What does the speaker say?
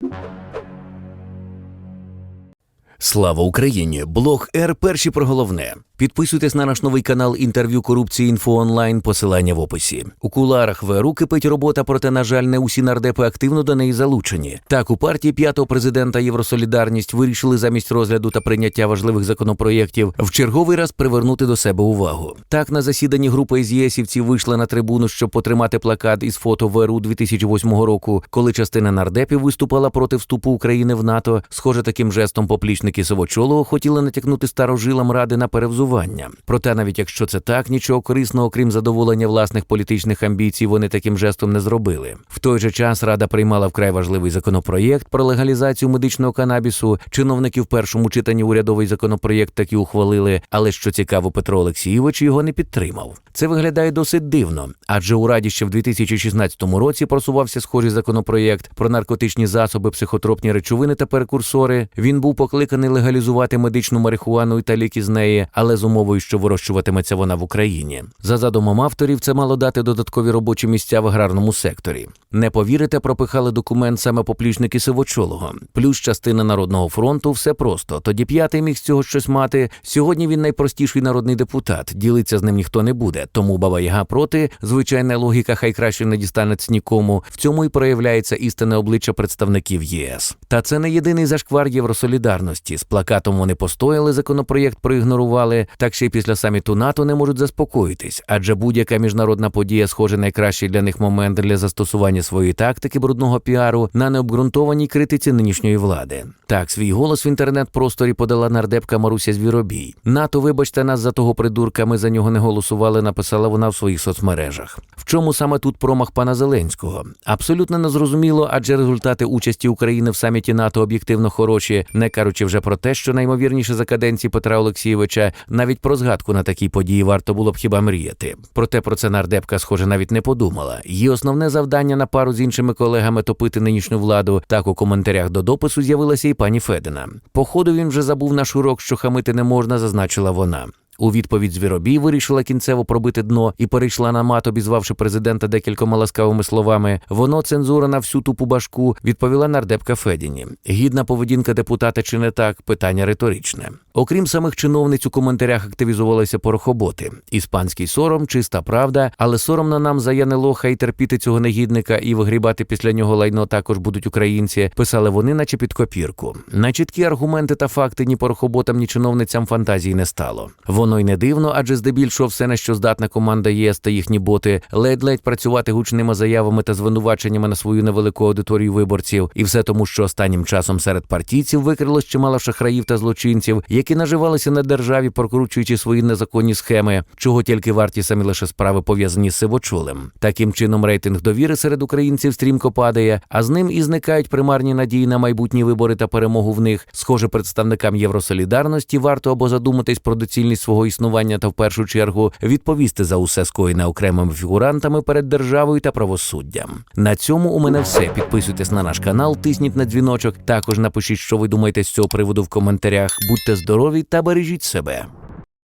you Слава Україні! Блог Р. Перші про головне. Підписуйтесь на наш новий канал інтерв'ю корупції інфо онлайн. Посилання в описі. У куларах ВРУ кипить робота, проте, на жаль, не усі нардепи активно до неї залучені. Так, у партії п'ятого президента Євросолідарність вирішили замість розгляду та прийняття важливих законопроєктів в черговий раз привернути до себе увагу. Так, на засіданні група із єсівців вийшла на трибуну, щоб потримати плакат із фото ВРУ 2008 року, коли частина нардепів виступала проти вступу України в НАТО. Схоже, таким жестом Сивочолого хотіли натякнути старожилам ради на перевзування. Проте, навіть якщо це так, нічого корисного, крім задоволення власних політичних амбіцій, вони таким жестом не зробили. В той же час рада приймала вкрай важливий законопроєкт про легалізацію медичного канабісу. Чиновники в першому читанні урядовий законопроєкт таки ухвалили, але що цікаво, Петро Олексійович його не підтримав. Це виглядає досить дивно, адже у раді ще в 2016 році просувався схожий законопроєкт про наркотичні засоби, психотропні речовини та перекурсори. Він був покликаний легалізувати медичну марихуану та ліки з неї, але з умовою, що вирощуватиметься вона в Україні. За задумом авторів, це мало дати додаткові робочі місця в аграрному секторі. Не повірите, пропихали документ саме поплічники Сивочолого. Плюс частина народного фронту все просто. Тоді п'ятий міг з цього щось мати. Сьогодні він найпростіший народний депутат. Ділиться з ним ніхто не буде. Тому баба Яга проти. Звичайна логіка хай краще не дістанеться нікому. В цьому і проявляється істинне обличчя представників ЄС. Та це не єдиний зашквар Євросолідарності. З плакатом вони постояли, законопроєкт проігнорували. Так ще й після саміту НАТО не можуть заспокоїтись, адже будь-яка міжнародна подія схоже найкращий для них момент для застосування своєї тактики брудного піару на необґрунтованій критиці нинішньої влади. Так, свій голос в інтернет-просторі подала нардепка Маруся Звіробій. НАТО, вибачте нас за того придурка, ми за нього не голосували, написала вона в своїх соцмережах. В чому саме тут промах пана Зеленського? Абсолютно незрозуміло, адже результати участі України в саміті НАТО об'єктивно хороші, не кажучи вже про те, що наймовірніше за каденції Петра Олексійовича, навіть про згадку на такі події варто було б хіба мріяти. Проте про це нардепка, схоже, навіть не подумала. Її основне завдання на пару з іншими колегами топити нинішню владу. Так у коментарях до допису з'явилася і пані Федина. Походу він вже забув наш урок, що хамити не можна, зазначила вона. У відповідь Звіробій вирішила кінцево пробити дно і перейшла на мат, обізвавши президента декількома ласкавими словами. Воно цензура на всю тупу башку, відповіла нардепка Федіні. Гідна поведінка депутата чи не так? Питання риторичне. Окрім самих чиновниць, у коментарях активізувалися порохоботи. Іспанський сором, чиста правда, але соромно нам за Яне Лоха і терпіти цього негідника і вигрібати після нього лайно також будуть українці. Писали вони, наче під копірку. На чіткі аргументи та факти ні порохоботам, ні чиновницям фантазії не стало. Воно й не дивно, адже здебільшого все, на що здатна команда ЄС та їхні боти, ледь-ледь працювати гучними заявами та звинуваченнями на свою невелику аудиторію виборців, і все тому, що останнім часом серед партійців викрилось чимало шахраїв та злочинців, які наживалися на державі, прокручуючи свої незаконні схеми, чого тільки варті самі лише справи пов'язані з сивочулем. Таким чином рейтинг довіри серед українців стрімко падає, а з ним і зникають примарні надії на майбутні вибори та перемогу в них. Схоже, представникам Євросолідарності варто або задуматись про доцільність свого існування та в першу чергу відповісти за усе скоєне окремими фігурантами перед державою та правосуддям. На цьому у мене все. Підписуйтесь на наш канал, тисніть на дзвіночок. Також напишіть, що ви думаєте з цього приводу в коментарях. Будьте здорові та бережіть себе.